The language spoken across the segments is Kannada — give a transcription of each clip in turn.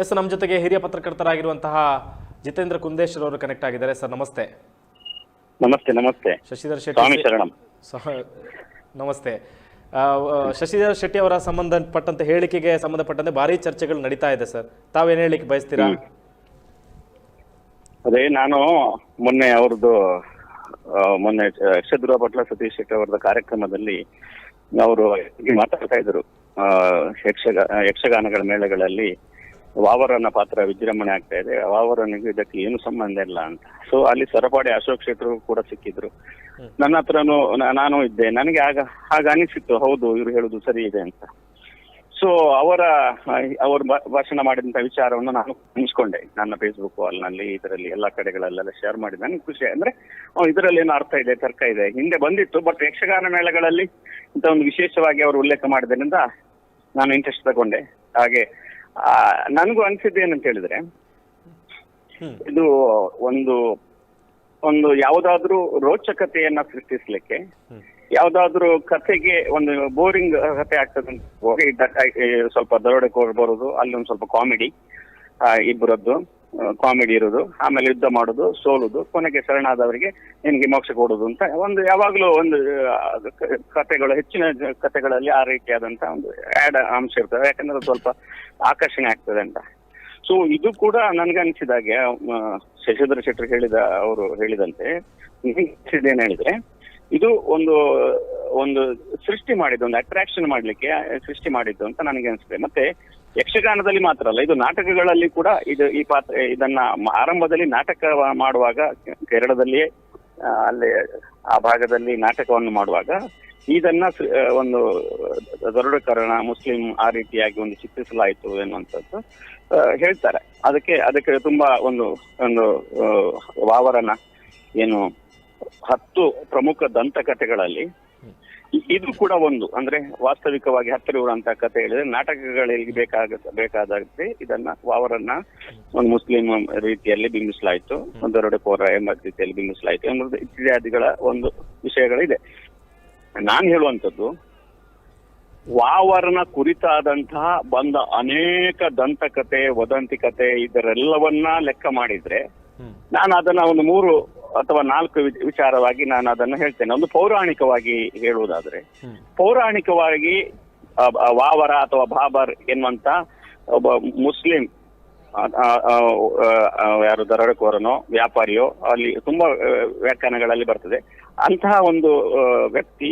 ಎಸ್ ನಮ್ಮ ಜೊತೆಗೆ ಹಿರಿಯ ಪತ್ರಕರ್ತರಾಗಿರುವಂತಹ ಜಿತೇಂದ್ರ ಕುಂದೇಶ್ವರ್ ಅವರು ಕನೆಕ್ಟ್ ಆಗಿದ್ದಾರೆ. ಸರ್ ನಮಸ್ತೆ. ನಮಸ್ತೆ ನಮಸ್ತೆ. ಶಶಿಧರ್ ಶೆಟ್ಟಿ ನಮಸ್ತೆ. ಶಶಿಧರ್ ಶೆಟ್ಟಿ ಅವರ ಸಂಬಂಧಪಟ್ಟಂತೆ ಹೇಳಿಕೆಗೆ ಸಂಬಂಧಪಟ್ಟಂತೆ ಭಾರಿ ಚರ್ಚೆಗಳು ನಡೀತಾ ಇದೆ ಸರ್. ತಾವೇನು ಹೇಳಿಕೆ ಬಯಸ್ತೀರಾ? ಅದೇ ನಾನು ಮೊನ್ನೆ ಅವ್ರದ್ದು ಮೊನ್ನೆ ಯಕ್ಷದುರ್ಗ ಪಟ್ಲ ಸತೀಶ್ ಶೆಟ್ಟಿ ಅವರದ ಕಾರ್ಯಕ್ರಮದಲ್ಲಿ ಅವರು ಮಾತಾಡ್ತಾ ಇದ್ರು. ಯಕ್ಷಗ ಯಕ್ಷಗಾನಗಳ ಮೇಳಗಳಲ್ಲಿ ವಾವರನ ಪಾತ್ರ ವಿಜೃಂಭಣೆ ಆಗ್ತಾ ಇದೆ. ವಾವರನಿಗೆ ಇದಕ್ಕೆ ಏನು ಸಂಬಂಧ ಇಲ್ಲ ಅಂತ. ಸೊ ಅಲ್ಲಿ ಸರಪಾಡಿ ಅಶೋಕ್ ಶೆಟ್ಟರು ಕೂಡ ಸಿಕ್ಕಿದ್ರು. ನನ್ನ ಹತ್ರನು ನಾನು ಇದ್ದೆ. ನನಗೆ ಆಗ ಆಗ ಅನಿಸಿತ್ತು ಹೌದು ಇವ್ರು ಹೇಳುದು ಸರಿ ಇದೆ ಅಂತ. ಸೊ ಅವರ ಅವರು ಭಾಷಣ ಮಾಡಿದಂತ ವಿಚಾರವನ್ನು ನಾನು ಹಂಚ್ಕೊಂಡೆ. ನನ್ನ ಫೇಸ್ಬುಕ್ ವಾಲ್ನಲ್ಲಿ ಇದರಲ್ಲಿ ಎಲ್ಲಾ ಕಡೆಗಳಲ್ಲೆಲ್ಲ ಶೇರ್ ಮಾಡಿದೆ ನನಗೆ ಖುಷಿ. ಅಂದ್ರೆ ಇದರಲ್ಲಿ ಏನೋ ಅರ್ಥ ಇದೆ ತರ್ಕ ಇದೆ. ಹಿಂದೆ ಬಂದಿತ್ತು ಬಟ್ ಯಕ್ಷಗಾನ ಮೇಳಗಳಲ್ಲಿ ಇಂಥ ಒಂದು ವಿಶೇಷವಾಗಿ ಅವರು ಉಲ್ಲೇಖ ಮಾಡಿದ್ರಿಂದ ನಾನು ಇಂಟ್ರೆಸ್ಟ್ ತಗೊಂಡೆ. ಹಾಗೆ ನನಗೂ ಅನ್ಸಿದ್ದು ಏನಂತ ಹೇಳಿದ್ರೆ ಇದು ಒಂದು ಒಂದು ಯಾವುದಾದ್ರು ರೋಚಕತೆಯನ್ನ ಸೃಷ್ಟಿಸ್ಲಿಕ್ಕೆ. ಯಾವ್ದಾದ್ರು ಕಥೆಗೆ ಒಂದು ಬೋರಿಂಗ್ ಕಥೆ ಆಗ್ತದೆ ಹೋಗಿ ಸ್ವಲ್ಪ ದರೋಡೆ ದರೋಡೆಕೋರ್ ಬರೋದು ಅಲ್ಲಿ ಒಂದು ಸ್ವಲ್ಪ ಕಾಮಿಡಿ ಇಬ್ಬರದ್ದು ಕಾಮಿಡಿ ಇರೋದು, ಆಮೇಲೆ ಯುದ್ಧ ಮಾಡೋದು, ಸೋಲುದು, ಕೊನೆಗೆ ಶರಣಾದವರಿಗೆ ನಿನ್ಗೆ ಮೋಕ್ಷ ಕೊಡುದು ಅಂತ ಒಂದು ಯಾವಾಗ್ಲೂ ಒಂದು ಕಥೆಗಳು, ಹೆಚ್ಚಿನ ಕಥೆಗಳಲ್ಲಿ ಆ ರೀತಿಯಾದಂತ ಒಂದು ಆಡ್ ಅಂಶ ಇರ್ತದೆ. ಯಾಕಂದ್ರೆ ಸ್ವಲ್ಪ ಆಕರ್ಷಣೆ ಆಗ್ತದೆ ಅಂತ. ಸೊ ಇದು ಕೂಡ ನನ್ಗನ್ಸಿದಾಗೆ ಶಶಿಧರ ಶೆಟ್ಟರ್ ಹೇಳಿದ, ಅವರು ಹೇಳಿದಂತೆ ಏನ್ ಹೇಳಿದ್ರೆ, ಇದು ಒಂದು ಒಂದು ಸೃಷ್ಟಿ ಮಾಡಿದ್ದು, ಒಂದು ಅಟ್ರಾಕ್ಷನ್ ಮಾಡ್ಲಿಕ್ಕೆ ಸೃಷ್ಟಿ ಮಾಡಿದ್ದು ಅಂತ ನನಗೆ ಅನ್ಸುತ್ತೆ. ಮತ್ತೆ ಯಕ್ಷಗಾನದಲ್ಲಿ ಮಾತ್ರ ಅಲ್ಲ, ಇದು ನಾಟಕಗಳಲ್ಲಿ ಕೂಡ ಇದು ಈ ಪಾತ್ರ, ಇದನ್ನ ಆರಂಭದಲ್ಲಿ ನಾಟಕ ಮಾಡುವಾಗ ಕೇರಳದಲ್ಲಿಯೇ ಅಲ್ಲಿ ಆ ಭಾಗದಲ್ಲಿ ನಾಟಕವನ್ನು ಮಾಡುವಾಗ ಇದನ್ನ ಒಂದು ದರುಡಕರಣ, ಮುಸ್ಲಿಂ ಆ ರೀತಿಯಾಗಿ ಒಂದು ಚಿತ್ರಿಸಲಾಯಿತು ಎನ್ನುವಂಥದ್ದು ಹೇಳ್ತಾರೆ. ಅದಕ್ಕೆ ಅದಕ್ಕೆ ತುಂಬಾ ಒಂದು ಒಂದು ವಾವರನ ಏನು ಹತ್ತು ಪ್ರಮುಖ ದಂತಕಥೆಗಳಲ್ಲಿ ಇದು ಕೂಡ ಒಂದು. ಅಂದ್ರೆ ವಾಸ್ತವಿಕವಾಗಿ ಹತ್ತಿರ ಇರುವಂತ ಕಥೆ ಹೇಳಿದ್ರೆ ನಾಟಕಗಳಿಗೆ ಬೇಕಾಗ ಬೇಕಾದಂತೆ ಇದನ್ನ ವಾವರನ್ನ ಒಂದು ಮುಸ್ಲಿಂ ರೀತಿಯಲ್ಲಿ ಬಿಂಬಿಸಲಾಯಿತು. ಒಂದು ಕೋರ ಎಂಬ ರೀತಿಯಲ್ಲಿ ಬಿಂಬಿಸಲಾಯಿತು ಎಂಬುದು ಇತ್ಯಾದಿಗಳ ಒಂದು ವಿಷಯಗಳಿದೆ. ನಾನು ಹೇಳುವಂಥದ್ದು ವಾವರನ ಕುರಿತಾದಂತಹ ಬಂದ ಅನೇಕ ದಂತಕತೆ ವದಂತಿ ಕತೆ ಇದರೆಲ್ಲವನ್ನ ಲೆಕ್ಕ ಮಾಡಿದ್ರೆ. ನಾನು ಅದನ್ನ ಒಂದು ಮೂರು ಅಥವಾ ನಾಲ್ಕು ವಿಚಾರವಾಗಿ ನಾನು ಅದನ್ನು ಹೇಳ್ತೇನೆ. ಒಂದು ಪೌರಾಣಿಕವಾಗಿ ಹೇಳುವುದಾದ್ರೆ ಪೌರಾಣಿಕವಾಗಿ ವಾವರ ಅಥವಾ ಬಾಬರ್ ಎನ್ನುವಂತ ಒಬ್ಬ ಮುಸ್ಲಿಂ ಯಾರು ದರೋಡೆಕೋರನೋ ವ್ಯಾಪಾರಿಯೋ ಅಲ್ಲಿ ತುಂಬಾ ವ್ಯಾಖ್ಯಾನಗಳಲ್ಲಿ ಬರ್ತದೆ. ಅಂತಹ ಒಂದು ವ್ಯಕ್ತಿ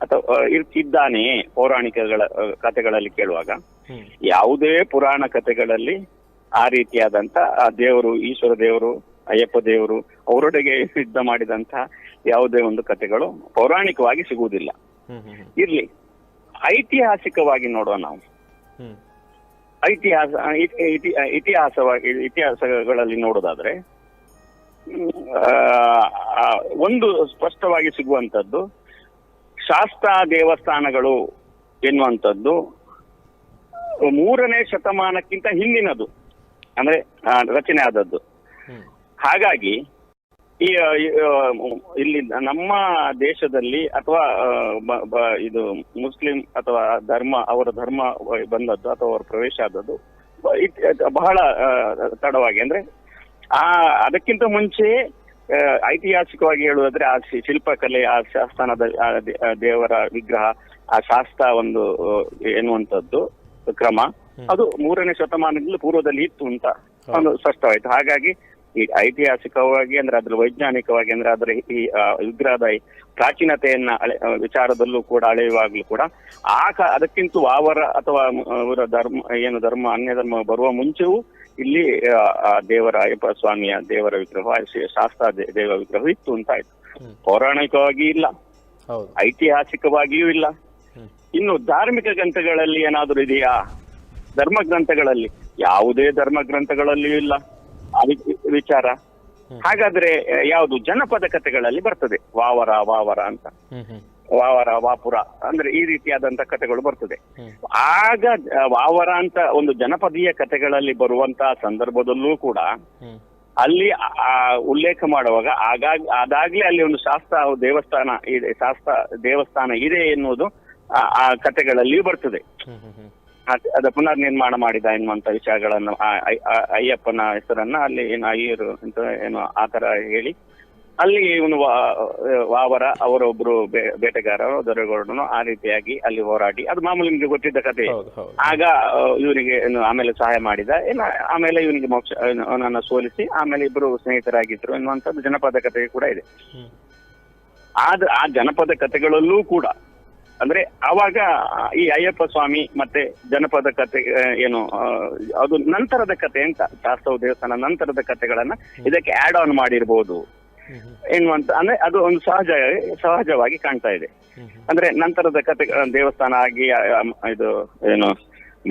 ಅಥವಾ ಇರ್ತಿದ್ದಾನೆ ಪೌರಾಣಿಕಗಳ ಕಥೆಗಳಲ್ಲಿ ಕೇಳುವಾಗ ಯಾವುದೇ ಪುರಾಣ ಕಥೆಗಳಲ್ಲಿ ಆ ರೀತಿಯಾದಂತ ಆ ದೇವರು ಈಶ್ವರ ದೇವರು ಅಯ್ಯಪ್ಪ ದೇವರು ಅವರೊಡೆಗೆ ಯುದ್ಧ ಮಾಡಿದಂತ ಯಾವುದೇ ಒಂದು ಕಥೆಗಳು ಪೌರಾಣಿಕವಾಗಿ ಸಿಗುವುದಿಲ್ಲ. ಇರ್ಲಿ. ಐತಿಹಾಸಿಕವಾಗಿ ನೋಡುವ ನಾವು. ಐತಿಹಾಸ ಇತಿ- ಇತಿ- ಇತಿಹಾಸವಾಗಿ ಇತಿಹಾಸಗಳಲ್ಲಿ ನೋಡೋದಾದ್ರೆ ಒಂದು ಸ್ಪಷ್ಟವಾಗಿ ಸಿಗುವಂತದ್ದು ಶಾಸ್ತ್ರ ದೇವಸ್ಥಾನಗಳು ಎನ್ನುವಂಥದ್ದು ಮೂರನೇ ಶತಮಾನಕ್ಕಿಂತ ಹಿಂದಿನದು. ಅಂದ್ರೆ ರಚನೆ ಆದದ್ದು. ಹಾಗಾಗಿ ಈ ಇಲ್ಲಿ ನಮ್ಮ ದೇಶದಲ್ಲಿ ಅಥವಾ ಇದು ಮುಸ್ಲಿಂ ಅಥವಾ ಧರ್ಮ ಅವರ ಧರ್ಮ ಬಂದದ್ದು ಅಥವಾ ಅವರ ಪ್ರವೇಶ ಆದದ್ದು ಬಹಳ ತಡವಾಗಿ. ಅಂದ್ರೆ ಆ ಅದಕ್ಕಿಂತ ಮುಂಚೆ ಐತಿಹಾಸಿಕವಾಗಿ ಹೇಳುವುದಾದ್ರೆ ಆ ಶಿಲ್ಪಕಲೆ ಆ ಶಾಸ್ತಾನದ ದೇವರ ವಿಗ್ರಹ ಆ ಶಾಸ್ತ್ರ ಒಂದು ಎನ್ನುವಂಥದ್ದು ಕ್ರಮ. ಅದು ಮೂರನೇ ಶತಮಾನದಿಂದ ಪೂರ್ವದಲ್ಲಿ ಇತ್ತು ಅಂತ ಒಂದು ಸ್ಪಷ್ಟವಾಯ್ತು. ಹಾಗಾಗಿ ಈ ಐತಿಹಾಸಿಕವಾಗಿ ಅಂದ್ರೆ ಅದ್ರ ವೈಜ್ಞಾನಿಕವಾಗಿ ಅಂದ್ರೆ ಅದ್ರ ಈ ವಿಗ್ರಹದ ಪ್ರಾಚೀನತೆಯನ್ನ ಅಳೆ ವಿಚಾರದಲ್ಲೂ ಕೂಡ ಅಳೆಯುವಾಗ್ಲೂ ಕೂಡ ಆ ಅದಕ್ಕಿಂತ ವಾವರ ಅಥವಾ ಅವರ ಧರ್ಮ ಏನು ಧರ್ಮ ಅನ್ಯ ಧರ್ಮ ಬರುವ ಮುಂಚೆಯೂ ಇಲ್ಲಿ ದೇವರ ಅಯ್ಯಪ್ಪ ಸ್ವಾಮಿಯ ದೇವರ ವಿಗ್ರಹ ಶಾಸ್ತ್ರ ದೇವ ವಿಗ್ರಹ ಇತ್ತು ಅಂತ ಆಯ್ತು. ಪೌರಾಣಿಕವಾಗಿ ಇಲ್ಲ. ಐತಿಹಾಸಿಕವಾಗಿಯೂ ಇಲ್ಲ. ಇನ್ನು ಧಾರ್ಮಿಕ ಗ್ರಂಥಗಳಲ್ಲಿ ಏನಾದರೂ ಇದೆಯಾ? ಧರ್ಮ ಗ್ರಂಥಗಳಲ್ಲಿ? ಯಾವುದೇ ಧರ್ಮ ಗ್ರಂಥಗಳಲ್ಲಿಯೂ ಇಲ್ಲ. ವಿಚಾರ. ಹಾಗಾದ್ರೆ ಯಾವುದು ಜನಪದ ಕಥೆಗಳಲ್ಲಿ ಬರ್ತದೆ. ವಾವರ ವಾವರ ಅಂತ. ವಾವರ ವಾಪುರ ಅಂದ್ರೆ ಈ ರೀತಿಯಾದಂತ ಕಥೆಗಳು ಬರ್ತದೆ. ಆಗ ವಾವರ ಅಂತ ಒಂದು ಜನಪದೀಯ ಕಥೆಗಳಲ್ಲಿ ಬರುವಂತಹ ಸಂದರ್ಭದಲ್ಲೂ ಕೂಡ ಅಲ್ಲಿ ಉಲ್ಲೇಖ ಮಾಡುವಾಗ ಆಗಾಗ ಅದಾಗ್ಲೇ ಅಲ್ಲಿ ಒಂದು ಶಾಸ್ತ್ರ ದೇವಸ್ಥಾನ ಇದೆ ಶಾಸ್ತ್ರ ದೇವಸ್ಥಾನ ಇದೆ ಎನ್ನುವುದು ಆ- ಕಥೆಗಳಲ್ಲಿಯೂ ಬರ್ತದೆ. ಅದ್- ಪುನರ್ ನಿರ್ಮಾಣ ಮಾಡಿದ ಎನ್ನುವಂತ ವಿಷಯಗಳನ್ನು ಅಯ್ಯಪ್ಪನ ಹೆಸರನ್ನ ಅಲ್ಲಿ ಏನು ಅಯ್ಯರು ಅಂತ ಏನು ಆತರ ತರ ಹೇಳಿ ಅಲ್ಲಿ ಇವನು ವಾವರ ಅವರೊಬ್ರು ಬೇಟೆಗಾರರು ದೊರೆಗೌಡನು ಆ ರೀತಿಯಾಗಿ ಅಲ್ಲಿ ಹೋರಾಡಿ ಅದು ಮಾಮೂಲಿ ನಿಮ್ಗೆ ಗೊತ್ತಿದ್ದ ಕಥೆ ಆಗ ಇವರಿಗೆ ಇವನಿಗೆ ಏನು ಆಮೇಲೆ ಸಹಾಯ ಮಾಡಿದ ಏನ ಆಮೇಲೆ ಇವನಿಗೆ ಮೋಕ್ಷ ಅವನನ್ನ ಸೋಲಿಸಿ ಆಮೇಲೆ ಇಬ್ರು ಸ್ನೇಹಿತರಾಗಿದ್ರು ಎನ್ನುವಂಥದ್ದು ಜನಪದ ಕಥೆ ಕೂಡ ಇದೆ. ಆದ ಆ ಜನಪದ ಕಥೆಗಳಲ್ಲೂ ಕೂಡ ಅಂದ್ರೆ ಅವಾಗ ಈ ಅಯ್ಯಪ್ಪ ಸ್ವಾಮಿ ಮತ್ತೆ ಜನಪದ ಕತೆ ಏನು ಅದು ನಂತರದ ಕತೆ ಅಂತ ಶಾಸ್ತ್ರವ ದೇವಸ್ಥಾನ ನಂತರದ ಕತೆಗಳನ್ನ ಇದಕ್ಕೆ ಆಡ್ ಆನ್ ಮಾಡಿರ್ಬೋದು ಎನ್ನುವಂತ ಅಂದ್ರೆ ಅದು ಒಂದು ಸಹಜ ಸಹಜವಾಗಿ ಕಾಣ್ತಾ ಇದೆ. ಅಂದ್ರೆ ನಂತರದ ಕತೆ ದೇವಸ್ಥಾನ ಆಗಿ ಇದು ಏನು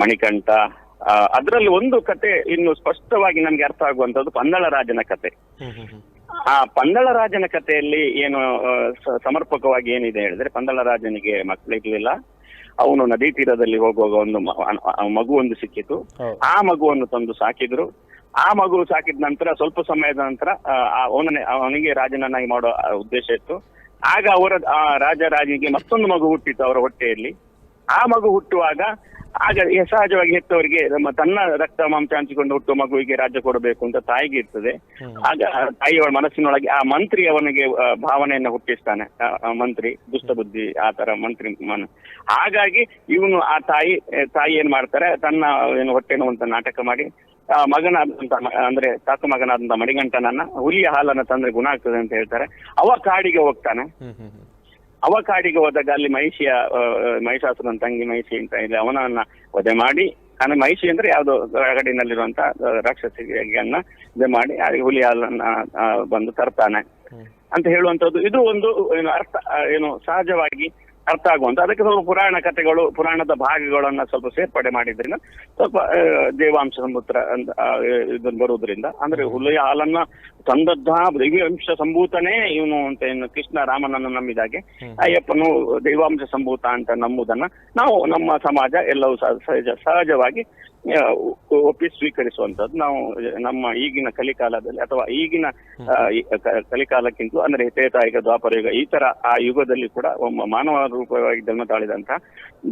ಮಣಿಕಂಠ ಅದರಲ್ಲಿ ಅದ್ರಲ್ಲಿ ಒಂದು ಕತೆ ಇನ್ನು ಸ್ಪಷ್ಟವಾಗಿ ನಮ್ಗೆ ಅರ್ಥ ಆಗುವಂತದ್ದು ಪನ್ನಳ ರಾಜನ ಕತೆ. ಆ ಪಂದಳ ರಾಜನ ಕಥೆಯಲ್ಲಿ ಏನು ಸಮರ್ಪಕವಾಗಿ ಏನಿದೆ ಹೇಳಿದ್ರೆ ಪಂದಳ ರಾಜನಿಗೆ ಮಕ್ಕಳಿರ್ಲಿಲ್ಲ ಅವನು ನದಿ ತೀರದಲ್ಲಿ ಹೋಗುವಾಗ ಒಂದು ಮಗು ಒಂದು ಸಿಕ್ಕಿತು. ಆ ಮಗುವನ್ನು ತಂದು ಸಾಕಿದ್ರು. ಆ ಮಗು ಸಾಕಿದ ನಂತರ ಸ್ವಲ್ಪ ಸಮಯದ ನಂತರ ಅವನನ್ನೇ ಅವನಿಗೆ ರಾಜನನ್ನಾಗಿ ಮಾಡೋ ಉದ್ದೇಶ ಇತ್ತು. ಆಗ ಅವರ ರಾಜ ರಾಜನಿಗೆ ಮತ್ತೊಂದು ಮಗು ಹುಟ್ಟಿತ್ತು ಅವರ ಹೊಟ್ಟೆಯಲ್ಲಿ. ಆ ಮಗು ಹುಟ್ಟುವಾಗ ಆಗ ಸಹಜವಾಗಿ ಹೆತ್ತವರಿಗೆ ನಮ್ಮ ತನ್ನ ರಕ್ತ ಮಾಂಸ ಹಂಚಿಕೊಂಡು ಹುಟ್ಟುವ ಮಗುವಿಗೆ ರಾಜ್ಯ ಕೊಡಬೇಕು ಅಂತ ತಾಯಿಗೆ ಇರ್ತದೆ. ಆಗ ತಾಯಿಯವಳ ಮನಸ್ಸಿನೊಳಗೆ ಆ ಮಂತ್ರಿ ಅವನಿಗೆ ಭಾವನೆಯನ್ನು ಹುಟ್ಟಿಸ್ತಾನೆ. ಮಂತ್ರಿ ದುಷ್ಟ ಬುದ್ಧಿ ಆ ತರ ಮಂತ್ರಿ ಮನ. ಹಾಗಾಗಿ ಇವನು ಆ ತಾಯಿ ತಾಯಿ ಏನ್ ಮಾಡ್ತಾರೆ ತನ್ನ ಏನು ಹೊಟ್ಟೆ ನೋವಂತ ನಾಟಕ ಮಾಡಿ ಆ ಮಗನಾದಂತ ಅಂದ್ರೆ ತಾತ ಮಗನಾದಂತ ಮಡಿಗಂಟನನ್ನ ಹುಲಿಯ ಹಾಲನ್ನ ತಂದ್ರೆ ಗುಣ ಆಗ್ತದೆ ಅಂತ ಹೇಳ್ತಾರೆ. ಅವ ಕಾಡಿಗೆ ಹೋಗ್ತಾನೆ. ಅವ ಕಾಡಿಗೆ ಹೋದಾಗ ಅಲ್ಲಿ ಮಹಿಷಿಯ ಮಹಿಷಾಸುರನ ತಂಗಿ ಮಹಿಷಿ ಅಂತ ಇದೆ ಅವನನ್ನ ವಧೆ ಮಾಡಿ ಅಂದ್ರೆ ಮಹಿಷಿ ಅಂದ್ರೆ ಯಾವ್ದೋ ರಗಡಿನಲ್ಲಿರುವಂತ ರಾಕ್ಷಸಿಯನ್ನ ವಧೆ ಮಾಡಿ ಅಲ್ಲಿ ಹುಲಿ ಹಾಲನ್ನ ಬಂದು ತರ್ತಾನೆ ಅಂತ ಹೇಳುವಂತದ್ದು ಇದು ಒಂದು ಏನು ಅರ್ಥ ಏನು ಸಹಜವಾಗಿ ಅರ್ಥ ಆಗುವಂತ. ಅದಕ್ಕೆ ಸ್ವಲ್ಪ ಪುರಾಣ ಕಥೆಗಳು ಪುರಾಣದ ಭಾಗಗಳನ್ನ ಸ್ವಲ್ಪ ಸೇರ್ಪಡೆ ಮಾಡಿದ್ರಿಂದ ಸ್ವಲ್ಪ ದೇವಾಂಶ ಸಂಭೂತ್ರ ಅಂತ ಇದನ್ನ ಬರುವುದರಿಂದ. ಅಂದ್ರೆ ಹುಲಿಯ ಹಾಲನ್ನ ತಂದದ್ದ ದೈವಾಂಶ ಸಂಭೂತನೇ ಇವನು ಅಂತ ಏನು ಕೃಷ್ಣ ರಾಮನನ್ನು ನಂಬಿದಾಗೆ. ಅಯ್ಯಪ್ಪನು ದೈವಾಂಶ ಸಂಭೂತ ಅಂತ ನಂಬುದನ್ನ ನಾವು ನಮ್ಮ ಸಮಾಜ ಎಲ್ಲವೂ ಸಹ ಸಹಜ ಸಹಜವಾಗಿ ಒಪ್ಪಿ ಸ್ವೀಕರಿಸುವಂತದ್ದು ನಾವು ನಮ್ಮ ಈಗಿನ ಕಲಿಕಾಲದಲ್ಲಿ ಅಥವಾ ಈಗಿನ ಕಲಿಕಾಲಕ್ಕಿಂತ ಅಂದ್ರೆ ತ್ರೇತಾಯುಗ ದ್ವಾಪರ ಯುಗ ಈ ತರ ಆ ಯುಗದಲ್ಲಿ ಕೂಡ ಒಮ್ಮ ಮಾನವ ರೂಪವಾಗಿ ಜನ್ಮ ತಾಳಿದಂತಹ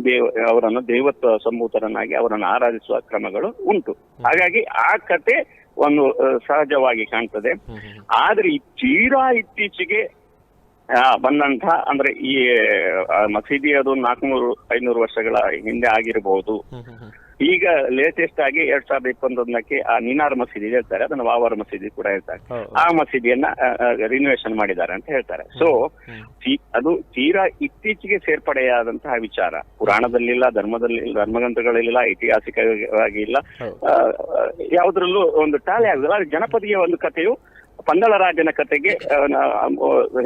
ದೇವ ಅವರನ್ನು ದೇವತ್ವ ಸಂಭೂತರನ್ನಾಗಿ ಅವರನ್ನು ಆರಾಧಿಸುವ ಕ್ರಮಗಳು ಉಂಟು. ಹಾಗಾಗಿ ಆ ಕತೆ ಒಂದು ಸಹಜವಾಗಿ ಕಾಣ್ತದೆ. ಆದ್ರೆ ಈ ತೀರಾ ಇತ್ತೀಚೆಗೆ ಬಂದಂತ ಅಂದ್ರೆ ಈ ಮಸೀದಿ ಅದು ನಾಲ್ಕುನೂರು ಐನೂರು ವರ್ಷಗಳ ಹಿಂದೆ ಆಗಿರಬಹುದು. ಈಗ ಲೇಟೆಸ್ಟ್ ಆಗಿ ಎರಡ್ ಸಾವಿರದ ಇಪ್ಪತ್ತೊಂದಕ್ಕೆ ಆ ನಿನಾರ್ ಮಸೀದಿ ಹೇಳ್ತಾರೆ. ಅದನ್ನು ವಾವರ್ ಮಸೀದಿ ಕೂಡ ಹೇಳ್ತಾರೆ. ಆ ಮಸೀದಿಯನ್ನ ರಿನೋವೇಷನ್ ಮಾಡಿದ್ದಾರೆ ಅಂತ ಹೇಳ್ತಾರೆ. ಸೊ ಅದು ತೀರಾ ಇತ್ತೀಚೆಗೆ ಸೇರ್ಪಡೆಯಾದಂತಹ ವಿಚಾರ. ಪುರಾಣದಲ್ಲಿಲ್ಲ ಧರ್ಮದಲ್ಲಿ ಧರ್ಮಗ್ರಂಥಗಳಲ್ಲಿಲ್ಲ ಐತಿಹಾಸಿಕವಾಗಿ ಇಲ್ಲ. ಯಾವುದ್ರಲ್ಲೂ ಒಂದು ಟಾಲೆ ಆಗುದಿಲ್ಲ. ಜನಪದಿಯ ಒಂದು ಕಥೆಯು ಪಂದಳ ರಾಜನ ಕಥೆಗೆ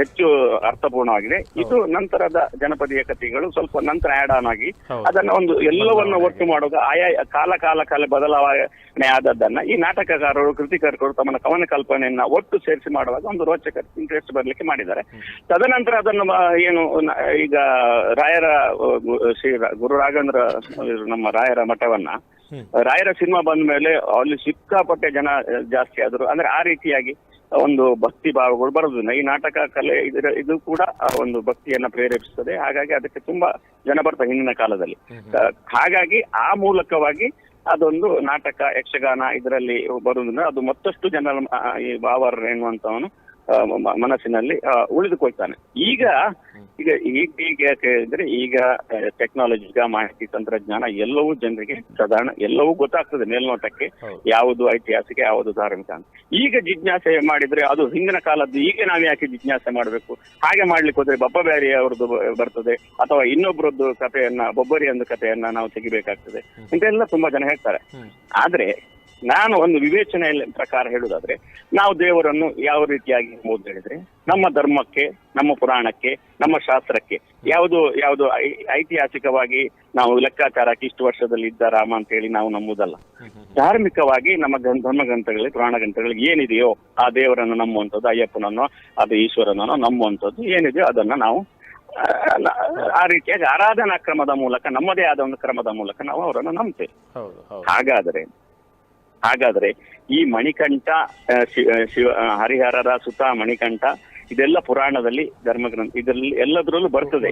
ಹೆಚ್ಚು ಅರ್ಥಪೂರ್ಣವಾಗಿದೆ. ಇದು ನಂತರದ ಜನಪದೀಯ ಕಥೆಗಳು ಸ್ವಲ್ಪ ನಂತರ ಆಡ್ ಆನ್ ಆಗಿ ಅದನ್ನ ಒಂದು ಎಲ್ಲವನ್ನ ಒಟ್ಟು ಮಾಡುವಾಗ ಆಯಾ ಕಾಲ ಕಾಲ ಕಾಲ ಬದಲಾವಣೆ ಆದದ್ದನ್ನ ಈ ನಾಟಕಕಾರರು ಕೃತಿಕರು ತಮ್ಮ ಕವನ ಕಲ್ಪನೆಯನ್ನ ಒಟ್ಟು ಸೇರಿಸಿ ಮಾಡುವಾಗ ಒಂದು ರೋಚಕ ಇಂಟ್ರೆಸ್ಟ್ ಬರ್ಲಿಕ್ಕೆ ಮಾಡಿದ್ದಾರೆ. ತದನಂತರ ಅದನ್ನು ಏನು ಈಗ ರಾಯರ ಶ್ರೀ ಗುರು ರಾಘವೇಂದ್ರ ನಮ್ಮ ರಾಯರ ಮಠವನ್ನ ರಾಯರ ಸಿನಿಮಾ ಬಂದ ಮೇಲೆ ಅಲ್ಲಿ ಸಿಕ್ಕಾಪಟ್ಟೆ ಜನ ಜಾಸ್ತಿ ಆದ್ರು. ಅಂದ್ರೆ ಆ ರೀತಿಯಾಗಿ ಒಂದು ಭಕ್ತಿ ಭಾವಗಳು ಬರೋದಿಲ್ಲ ಈ ನಾಟಕ ಕಲೆ ಇದರ ಇದು ಕೂಡ ಆ ಒಂದು ಭಕ್ತಿಯನ್ನ ಪ್ರೇರೇಪಿಸ್ತದೆ ಹಾಗಾಗಿ ಅದಕ್ಕೆ ತುಂಬಾ ಜನ ಬರ್ತಾರೆ ಹಿಂದಿನ ಕಾಲದಲ್ಲಿ. ಹಾಗಾಗಿ ಆ ಮೂಲಕವಾಗಿ ಅದೊಂದು ನಾಟಕ ಯಕ್ಷಗಾನ ಇದರಲ್ಲಿ ಬರುವುದರಿಂದ ಅದು ಮತ್ತಷ್ಟು ಜನರ ಈ ಬಾವರ್ ಎನ್ನುವಂತವನು ಮನಸ್ಸಿನಲ್ಲಿ ಉಳಿದುಕೊಳ್ತಾನೆ. ಈಗ ಈಗ ಈಗ ಈಗ ಯಾಕೆ ಅಂದ್ರೆ ಈಗ ಟೆಕ್ನಾಲಜಿ ಈಗ ಮಾಹಿತಿ ತಂತ್ರಜ್ಞಾನ ಎಲ್ಲವೂ ಜನರಿಗೆ ಸಾಧಾರಣ ಎಲ್ಲವೂ ಗೊತ್ತಾಗ್ತದೆ ಮೇಲ್ನೋಟಕ್ಕೆ. ಯಾವುದು ಐತಿಹಾಸಿಕ ಯಾವುದು ಧಾರ್ಮಿಕ ಅಂತ. ಈಗ ಜಿಜ್ಞಾಸೆ ಮಾಡಿದ್ರೆ ಅದು ಹಿಂದಿನ ಕಾಲದ್ದು ಈಗ ನಾವು ಯಾಕೆ ಜಿಜ್ಞಾಸೆ ಮಾಡಬೇಕು? ಹಾಗೆ ಮಾಡ್ಲಿಕ್ಕೆ ಹೋದ್ರೆ ಬಬ್ಬ ಬ್ಯಾರಿ ಅವ್ರದ್ದು ಬರ್ತದೆ ಅಥವಾ ಇನ್ನೊಬ್ಬರದ್ದು ಕಥೆಯನ್ನ ಬೊಬ್ಬರಿ ಒಂದು ಕಥೆಯನ್ನ ನಾವು ತೆಗಿಬೇಕಾಗ್ತದೆ. ಇಂತೆಲ್ಲ ತುಂಬಾ ಜನ ಹೇಳ್ತಾರೆ. ಆದ್ರೆ ನಾನು ಒಂದು ವಿವೇಚನೆಯ ಪ್ರಕಾರ ಹೇಳುದಾದ್ರೆ ನಾವು ದೇವರನ್ನು ಯಾವ ರೀತಿಯಾಗಿ ಓದ್ ಹೇಳಿದ್ರೆ ನಮ್ಮ ಧರ್ಮಕ್ಕೆ ನಮ್ಮ ಪುರಾಣಕ್ಕೆ ನಮ್ಮ ಶಾಸ್ತ್ರಕ್ಕೆ ಯಾವುದು ಯಾವುದು ಐತಿಹಾಸಿಕವಾಗಿ ನಾವು ಲೆಕ್ಕಾಚಾರಕ್ಕೆ ಇಷ್ಟು ವರ್ಷದಲ್ಲಿ ಇದ್ದ ರಾಮ ಅಂತ ಹೇಳಿ ನಾವು ನಂಬುದಲ್ಲ ಧಾರ್ಮಿಕವಾಗಿ ನಮ್ಮ ಧರ್ಮ ಗ್ರಂಥಗಳಲ್ಲಿ ಪುರಾಣ ಗ್ರಂಥಗಳಿಗೆ ಏನಿದೆಯೋ ಆ ದೇವರನ್ನು ನಂಬುವಂಥದ್ದು ಅಯ್ಯಪ್ಪನನ್ನೋ ಅದು ಈಶ್ವರನನ್ನೋ ನಂಬುವಂಥದ್ದು ಏನಿದೆಯೋ ಅದನ್ನ ನಾವು ಆ, ರೀತಿಯಾಗಿ ಆರಾಧನಾ ಕ್ರಮದ ಮೂಲಕ ನಮ್ಮದೇ ಆದ ಒಂದು ಕ್ರಮದ ಮೂಲಕ ನಾವು ಅವರನ್ನು ನಂಬ್ತೇವೆ. ಹಾಗಾದ್ರೆ ಹಾಗಾದ್ರೆ ಈ ಮಣಿಕಂಠ ಶಿವ ಹರಿಹರರ ಸುತ ಮಣಿಕಂಠ ಇದೆಲ್ಲ ಪುರಾಣದಲ್ಲಿ ಧರ್ಮಗ್ರಂಥ ಇದರಲ್ಲಿ ಎಲ್ಲದರಲ್ಲೂ ಬರ್ತದೆ.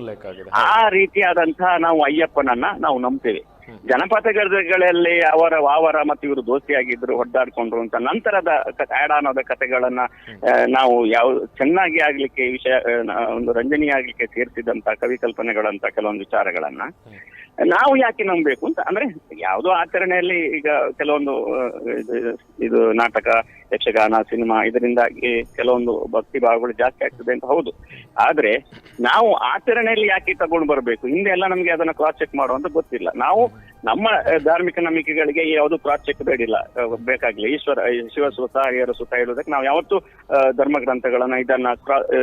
ಆ ರೀತಿಯಾದಂತಹ ನಾವು ಅಯ್ಯಪ್ಪನನ್ನ ನಾವು ನಂಬ್ತೇವೆ. ಜನಪದಗಳಲ್ಲಿ ಅವರ ವಾವರ ಮತ್ತು ಇವರು ದೋಸ್ತಿಯಾಗಿದ್ರು ಹೊಡ್ಡಾಡ್ಕೊಂಡ್ರು ಅಂತ ನಂತರದ ಆಡಾನದ ಕಥೆಗಳನ್ನ ಆ, ನಾವು ಯಾವ ಚೆನ್ನಾಗಿ ಆಗ್ಲಿಕ್ಕೆ ಈ ವಿಷಯ ಒಂದು ರಂಜನೀಯ ಆಗ್ಲಿಕ್ಕೆ ಸೇರಿಸಿದಂತ ಕವಿ ಕಲ್ಪನೆಗಳಂತ ಕೆಲವೊಂದು ವಿಚಾರಗಳನ್ನ ನಾವು ಯಾಕೆ ನಂಬಬೇಕು ಅಂತ? ಅಂದ್ರೆ ಯಾವುದೋ ಆಚರಣೆಯಲ್ಲಿ ಈಗ ಕೆಲವೊಂದು ಇದು- ನಾಟಕ, ಯಕ್ಷಗಾನ, ಸಿನಿಮಾ ಇದರಿಂದಾಗಿ ಕೆಲವೊಂದು ಭಕ್ತಿ ಭಾವಗಳು ಜಾಸ್ತಿ ಆಗ್ತದೆ ಅಂತ ಹೌದು. ಆದ್ರೆ ನಾವು ಆಚರಣೆಯಲ್ಲಿ ಯಾಕೆ ತಗೊಂಡು ಬರಬೇಕು? ಹಿಂದೆ ಎಲ್ಲ ನಮ್ಗೆ ಅದನ್ನ ಕ್ರಾಸ್ ಚೆಕ್ ಮಾಡುವಂತ ಗೊತ್ತಿಲ್ಲ. ನಾವು ನಮ್ಮ ಧಾರ್ಮಿಕ ನಂಬಿಕೆಗಳಿಗೆ ಯಾವುದು ಕ್ರಾಸ್ ಚೆಕ್ ಬೇಡಿಲ್ಲ. ಬೇಕಾಗ್ಲಿ ಬೇಕಾಗಿಲ್ಲ. ಈಶ್ವರ ಶಿವ ಸುತ ಹರಿಯರ ಸುತ ಹೇಳುವುದಕ್ಕೆ ನಾವು ಯಾವತ್ತೂ ಧರ್ಮ ಗ್ರಂಥಗಳನ್ನ ಇದನ್ನ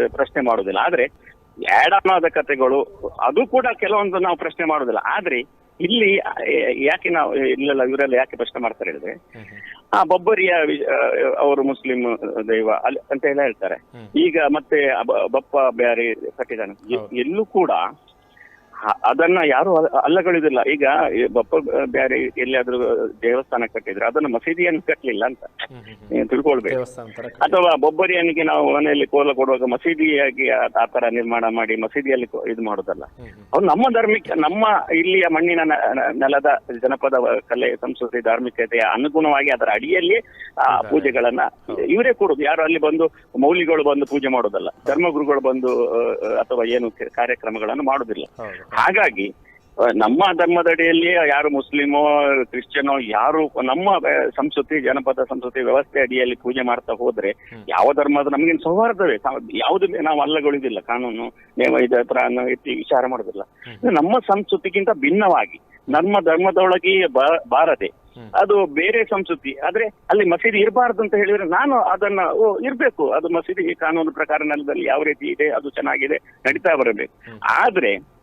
ಪ್ರಶ್ನೆ ಮಾಡುದಿಲ್ಲ ಆದ್ರೆ ಯಾಡನಾದ ಕಥೆಗಳು ಅದು ಕೂಡ ಕೆಲವೊಂದು ನಾವು ಪ್ರಶ್ನೆ ಮಾಡುದಿಲ್ಲ ಆದ್ರೆ ಇಲ್ಲಿ ಯಾಕೆ ನಾವು ಇಲ್ಲೆಲ್ಲ ಇವರೆಲ್ಲ ಯಾಕೆ ಪ್ರಶ್ನೆ ಮಾಡ್ತಾರೆ ಹೇಳಿದ್ರೆ ಆ ಬೊಬ್ಬರಿಯ ಅವರು ಮುಸ್ಲಿಂ ದೈವ ಅಲ್ಲಿ ಅಂತ ಎಲ್ಲ ಹೇಳ್ತಾರೆ ಈಗ ಮತ್ತೆ ಬಪ್ಪ ಬ್ಯಾರಿ ಕಟ್ಟಿದ್ದಾನೆ. ಎಲ್ಲೂ ಕೂಡ ಅದನ್ನ ಯಾರು ಅಲ್ಲ- ಅಲ್ಲಗಳಿದಿಲ್ಲ. ಈಗ ಬಪ್ಪ ಬ್ಯಾರಿ ಎಲ್ಲಿಯಾದ್ರೂ ದೇವಸ್ಥಾನ ಕಟ್ಟಿದ್ರೆ ಅದನ್ನ ಮಸೀದಿಯನ್ನು ಕಟ್ಟಲಿಲ್ಲ ಅಂತ. ನೀವು ತಿಳ್ಕೊಳ್ಬೇಕು. ಅಥವಾ ಬೊಬ್ಬರಿಯನಿಗೆ ನಾವು ಮನೆಯಲ್ಲಿ ಕೋಲ ಕೊಡುವಾಗ ಮಸೀದಿಯಾಗಿ ಆ- ತರ ನಿರ್ಮಾಣ ಮಾಡಿ ಮಸೀದಿಯಲ್ಲಿ ಇದು ಮಾಡೋದಲ್ಲ. ಅವ್ರು ನಮ್ಮ ಧಾರ್ಮಿಕ ನಮ್ಮ ಇಲ್ಲಿಯ ಮಣ್ಣಿನ ನೆಲದ ಜನಪದ ಕಲೆ ಸಂಸ್ಕೃತಿ ಧಾರ್ಮಿಕತೆಯ ಅನುಗುಣವಾಗಿ ಅದರ ಅಡಿಯಲ್ಲಿ ಆ ಪೂಜೆಗಳನ್ನ ಇವರೇ ಕೊಡುದು. ಯಾರು ಅಲ್ಲಿ ಬಂದು ಮೌಲಿಗಳು ಬಂದು ಪೂಜೆ ಮಾಡೋದಲ್ಲ. ಧರ್ಮಗುರುಗಳು ಬಂದು ಅಥವಾ ಏನು ಕಾರ್ಯಕ್ರಮಗಳನ್ನು ಮಾಡುದಿಲ್ಲ. ಹಾಗಾಗಿ ನಮ್ಮ ಧರ್ಮದಡಿಯಲ್ಲಿ ಯಾರು ಮುಸ್ಲಿಮೋ ಕ್ರಿಶ್ಚಿಯನೋ ಯಾರು ನಮ್ಮ ಸಂಸ್ಕೃತಿ ಜನಪದ ಸಂಸ್ಕೃತಿ ವ್ಯವಸ್ಥೆ ಅಡಿಯಲ್ಲಿ ಪೂಜೆ ಮಾಡ್ತಾ ಹೋದ್ರೆ ಯಾವ ಧರ್ಮದ ನಮಗೇನು ಸೌಹಾರ್ದವೇ? ಯಾವ್ದು ನಾವು ಅಲ್ಲಗೊಳಿದಿಲ್ಲ ಕಾನೂನು ನೇಮ ಇದ ಹತ್ರ ಇತ್ತಿ ವಿಚಾರ ಮಾಡೋದಿಲ್ಲ. ನಮ್ಮ ಸಂಸ್ಕೃತಿಗಿಂತ ಭಿನ್ನವಾಗಿ ನಮ್ಮ ಧರ್ಮದೊಳಗೆ ಬಾರದೆ ಅದು ಬೇರೆ ಸಂಸ್ಕೃತಿ. ಆದ್ರೆ ಅಲ್ಲಿ ಮಸೀದಿ ಇರಬಾರ್ದು ಅಂತ ಹೇಳಿದ್ರೆ ನಾನು ಅದನ್ನ ಓ ಇರ್ಬೇಕು. ಅದು ಮಸೀದಿ ಕಾನೂನು ಪ್ರಕಾರ ನೆಲದಲ್ಲಿ ಯಾವ ರೀತಿ ಇದೆ ಅದು ಚೆನ್ನಾಗಿದೆ ನಡೀತಾ ಬರಬೇಕು. ಆದ್ರೆ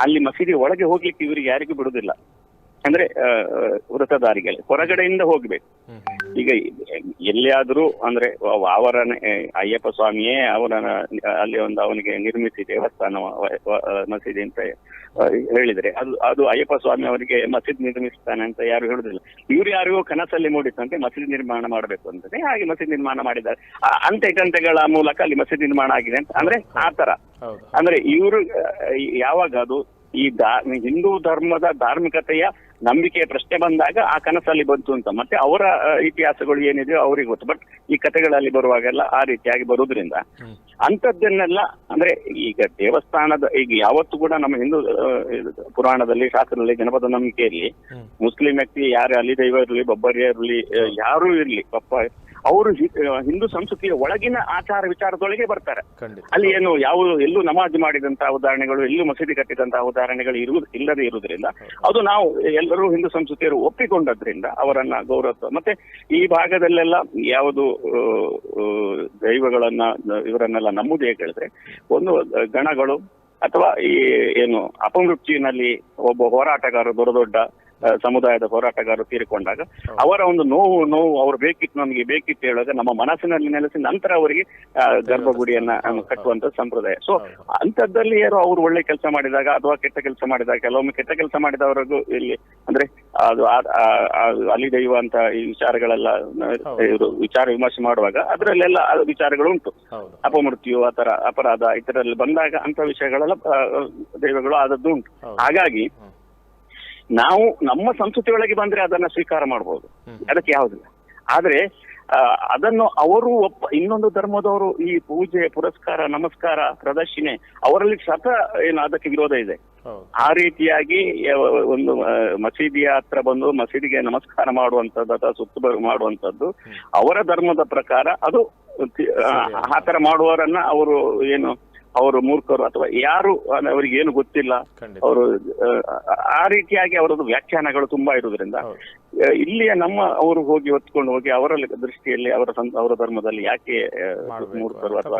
ಅಲ್ಲಿ ಮಸೀದಿ ಒಳಗೆ ಹೋಗ್ಲಿಕ್ಕೆ ಇವರಿಗೆ ಯಾರಿಗೂ ಬಿಡುದಿಲ್ಲ ಅಂದ್ರೆ ವೃತಧಾರಿಗಳು ಹೊರಗಡೆಯಿಂದ ಹೋಗ್ಬೇಕು. ಈಗ ಎಲ್ಲಿಯಾದ್ರೂ ಅಂದ್ರೆ ಅವರ ಅಯ್ಯಪ್ಪ ಸ್ವಾಮಿಯೇ ಅವರ ಅಲ್ಲಿ ಒಂದು ಅವನಿಗೆ ನಿರ್ಮಿಸಿ ದೇವಸ್ಥಾನ ಮಸೀದಿ ಅಂತ ಹೇಳಿದ್ರೆ. ಅದು ಅದು ಅಯ್ಯಪ್ಪ ಸ್ವಾಮಿ ಅವರಿಗೆ ಮಸೀದಿ ನಿರ್ಮಿಸ್ತಾನೆ ಅಂತ ಯಾರು ಹೇಳುದಿಲ್ಲ. ಇವ್ರು ಯಾರಿಗೂ ಕನಸಲ್ಲಿ ಮೂಡಿಸಂತೆ ಮಸೀದಿ ನಿರ್ಮಾಣ ಮಾಡಬೇಕು ಅಂತಾನೆ. ಹಾಗೆ ಮಸೀದಿ ನಿರ್ಮಾಣ ಮಾಡಿದ್ದಾರೆ. ಆ ಅಂತೆ ಕಂತೆಗಳ ಮೂಲಕ ಅಲ್ಲಿ ಮಸೀದಿ ನಿರ್ಮಾಣ ಆಗಿದೆ ಅಂತ. ಅಂದ್ರೆ ಆ ತರ ಅಂದ್ರೆ ಇವರು ಯಾವಾಗ ಅದು ಈ ಹಿಂದೂ ಧರ್ಮದ ಧಾರ್ಮಿಕತೆಯ ನಂಬಿಕೆಯ ಪ್ರಶ್ನೆ ಬಂದಾಗ ಆ ಕನಸಲ್ಲಿ ಬಂತು ಅಂತ. ಮತ್ತೆ ಅವರ ಇತಿಹಾಸಗಳು ಏನಿದೆಯೋ ಅವ್ರಿಗೆ ಗೊತ್ತು. ಬಟ್ ಈ ಕಥೆಗಳಲ್ಲಿ ಬರುವಾಗೆಲ್ಲ ಆ ರೀತಿಯಾಗಿ ಬರುವುದರಿಂದ ಅಂಥದ್ದನ್ನೆಲ್ಲ ಅಂದ್ರೆ ಈಗ ದೇವಸ್ಥಾನದ ಈಗ ಯಾವತ್ತು ಕೂಡ ನಮ್ಮ ಹಿಂದೂ ಪುರಾಣದಲ್ಲಿ ಶಾಸ್ತ್ರದಲ್ಲಿ ಜನಪದ ನಂಬಿಕೆಯಲ್ಲಿ. ಮುಸ್ಲಿಂ ವ್ಯಕ್ತಿ ಯಾರು ಅಲ್ಲಿ ದೈವ ಇರಲಿ ಬೊಬ್ಬರಿಯ ಇರಲಿ ಯಾರೂ ಇರಲಿ ಪಪ್ಪ ಅವರು ಹಿಂದೂ ಸಂಸ್ಕೃತಿಯ ಒಳಗಿನ ಆಚಾರ ವಿಚಾರದೊಳಗೆ ಬರ್ತಾರೆ. ಅಲ್ಲಿ ಏನು ಯಾವ ಎಲ್ಲೂ ನಮಾಜ್ ಮಾಡಿದಂತಹ ಉದಾಹರಣೆಗಳು ಎಲ್ಲೂ ಮಸೀದಿ ಕಟ್ಟಿದಂತಹ ಉದಾಹರಣೆಗಳು ಇರುವುದು ಇಲ್ಲದೆ ಇರುವುದರಿಂದ ಅದು ನಾವು ಎಲ್ಲರೂ ಹಿಂದೂ ಸಂಸ್ಕೃತಿಯರು ಒಪ್ಪಿಕೊಂಡದ್ರಿಂದ ಅವರನ್ನ ಗೌರವ ಮತ್ತೆ ಈ ಭಾಗದಲ್ಲೆಲ್ಲ ಯಾವುದು ದೈವಗಳನ್ನ ಇವರನ್ನೆಲ್ಲ ನಂಬುದು ಹೇಗೆ ಹೇಳಿದ್ರೆ ಒಂದು ಗಣಗಳು ಅಥವಾ ಈ ಏನು ಅಪಮೃತ್ಯುವಿನಲ್ಲಿ ಒಬ್ಬ ಹೋರಾಟಗಾರ ದೊಡ್ಡ ದೊಡ್ಡ ಸಮುದಾಯದ ಹೋರಾಟಗಾರರು ತೀರಿಕೊಂಡಾಗ ಅವರ ಒಂದು ನೋವು ನೋವು ಅವ್ರು ಬೇಕಿತ್ತು ನಮಗೆ ಬೇಕಿತ್ತು ಹೇಳುವಾಗ ನಮ್ಮ ಮನಸ್ಸಿನಲ್ಲಿ ನೆಲೆಸಿ ನಂತರ ಅವರಿಗೆ ಗರ್ಭಗುಡಿಯನ್ನ ಕಟ್ಟುವಂತ ಸಂಪ್ರದಾಯ. ಸೊ ಅಂತದ್ದಲ್ಲಿ ಯಾರು ಅವ್ರು ಒಳ್ಳೆ ಕೆಲಸ ಮಾಡಿದಾಗ ಅಥವಾ ಕೆಟ್ಟ ಕೆಲಸ ಮಾಡಿದಾಗ ಕೆಲವೊಮ್ಮೆ ಕೆಟ್ಟ ಕೆಲಸ ಮಾಡಿದವರಿಗೂ ಇಲ್ಲಿ ಅಂದ್ರೆ ಅದು ಅಲ್ಲಿ ದೈವ ಅಂತ ಈ ವಿಚಾರಗಳೆಲ್ಲ ಇವರು ವಿಚಾರ ವಿಮರ್ಶೆ ಮಾಡುವಾಗ ಅದರಲ್ಲೆಲ್ಲ ವಿಚಾರಗಳು ಉಂಟು. ಅಪಮೃತ್ಯು ಆತರ ಅಪರಾಧ ಇತರಲ್ಲಿ ಬಂದಾಗ ಅಂತ ವಿಷಯಗಳೆಲ್ಲ ದೈವಗಳು ಆದದ್ದು ಉಂಟು. ಹಾಗಾಗಿ ನಾವು ನಮ್ಮ ಸಂಸ್ಕೃತಿ ಒಳಗೆ ಬಂದ್ರೆ ಅದನ್ನ ಸ್ವೀಕಾರ ಮಾಡಬಹುದು ಅದಕ್ಕೆ ಯಾವುದಿಲ್ಲ. ಆದ್ರೆ ಅದನ್ನು ಅವರು ಒಪ್ಪ ಇನ್ನೊಂದು ಧರ್ಮದವರು ಈ ಪೂಜೆ ಪುರಸ್ಕಾರ ನಮಸ್ಕಾರ ಪ್ರದರ್ಶನೆ ಅವರಲ್ಲಿ ಸತ ಏನು ಅದಕ್ಕೆ ವಿರೋಧ ಇದೆ. ಆ ರೀತಿಯಾಗಿ ಒಂದು ಮಸೀದಿಯ ಹತ್ರ ಬಂದು ಮಸೀದಿಗೆ ನಮಸ್ಕಾರ ಮಾಡುವಂತದ್ದು ಅಥವಾ ಸುತ್ತು ಮಾಡುವಂತದ್ದು ಅವರ ಧರ್ಮದ ಪ್ರಕಾರ ಅದು ಆ ತರ ಮಾಡುವವರನ್ನ ಅವರು ಏನು ಅವರು ಮೂರ್ಖರು ಅಥವಾ ಯಾರು ಅವರಿಗೆ ಏನು ಗೊತ್ತಿಲ್ಲ. ಅವರು ಆ ರೀತಿಯಾಗಿ ಅವರದ್ದು ವ್ಯಾಖ್ಯಾನಗಳು ತುಂಬಾ ಇರುವುದರಿಂದ ಇಲ್ಲಿಯ ನಮ್ಮ ಅವರು ಹೋಗಿ ಹೊತ್ಕೊಂಡು ಹೋಗಿ ಅವರ ದೃಷ್ಟಿಯಲ್ಲಿ ಅವರ ಅವರ ಧರ್ಮದಲ್ಲಿ ಯಾಕೆ ಮೂರ್ತರು ಅಥವಾ